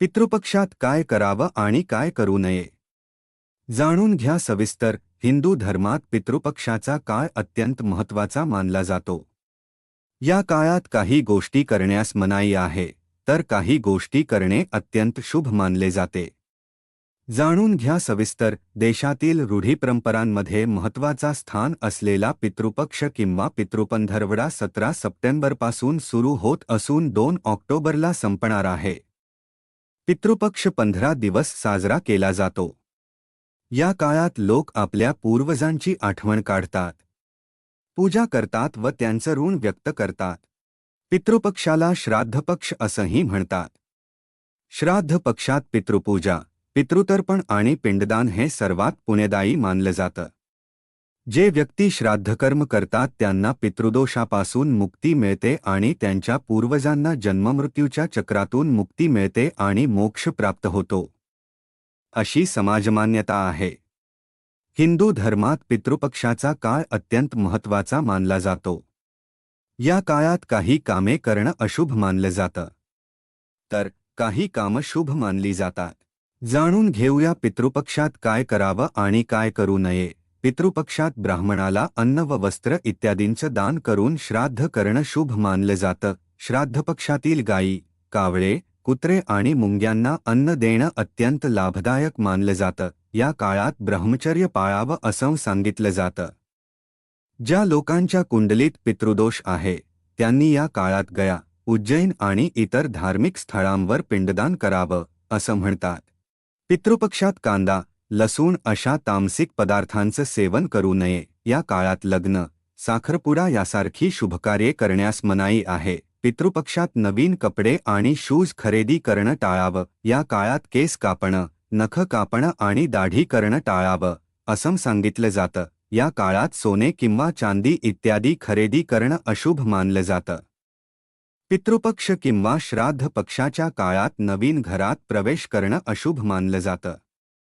पितृपक्षात काय करावं आणि काय करू नये? जाणून घ्या सविस्तर हिंदू धर्मात पितृपक्षाचा काळ अत्यंत महत्त्वाचा मानला जातो? या काळात काही गोष्टी करण्यास मनाई आहे तर काही गोष्टी करणे अत्यंत शुभ मानले जाते. जाणून घ्या सविस्तर देशातील रूढीपरंपरांमध्ये महत्त्वाचा स्थान असलेला पितृपक्ष किंवा पितृपंधरवडा सतरा सप्टेंबरपासून सुरू होत असून दोन ऑक्टोबरला संपणार आहे. पितृपक्ष पंधरा दिवस साजरा केला जातो. या काळात लोक आपल्या पूर्वजांची आठवण काढतात. पूजा करतात व त्यांचं ऋण व्यक्त करतात. पितृपक्षाला श्राद्धपक्ष असंही म्हणतात. श्राद्ध पक्षात पितृपूजा पितृतर्पण आणि पिंडदान हे सर्वात पुण्यदायी मानलं जातं. जे व्यक्ती श्राद्धकर्म करतात त्यांना पितृदोषापासून मुक्ती मिळते आणि त्यांच्या पूर्वजांना जन्ममृत्यूच्या चक्रातून मुक्ती मिळते आणि मोक्ष प्राप्त होतो. अशी समाजमान्यता आहे. हिंदू धर्मात पितृपक्षाचा काळ अत्यंत महत्त्वाचा मानला जातो. या काळात काही कामे करणं अशुभ मानलं जातं. तर काही कामं शुभ मानली जातात. जाणून घेऊया पितृपक्षात काय करावं आणि काय करू नये. पितृपक्षात ब्राह्मणाला अन्न व वस्त्र इत्यादींचं दान करून श्राद्ध करणं शुभ मानलं जातं. श्राद्धपक्षातील गायी कावळे कुत्रे आणि मुंग्यांना अन्न देणं अत्यंत लाभदायक मानलं जातं. या काळात ब्रह्मचर्य पाळावं असं सांगितलं जातं. ज्या लोकांच्या कुंडलीत पितृदोष आहे त्यांनी या काळात गया उज्जैन आणि इतर धार्मिक स्थळांवर पिंडदान करावं असं म्हणतात. पितृपक्षात कांदा लसूण अशा तामसिक पदार्थांचं सेवन करू नये. या काळात लग्न साखरपुडा यासारखी शुभकार्ये करण्यास मनाई आहे. पितृपक्षात नवीन कपडे आणि शूज खरेदी करणं टाळावं. या काळात केस कापणं नख कापणं आणि दाढी करणं टाळावं असं सांगितलं जातं. या काळात सोने किंवा चांदी इत्यादी खरेदी करणं अशुभ मानलं जातं. पितृपक्ष किंवा श्राद्ध पक्षाच्या काळात नवीन घरात प्रवेश करणं अशुभ मानलं जातं.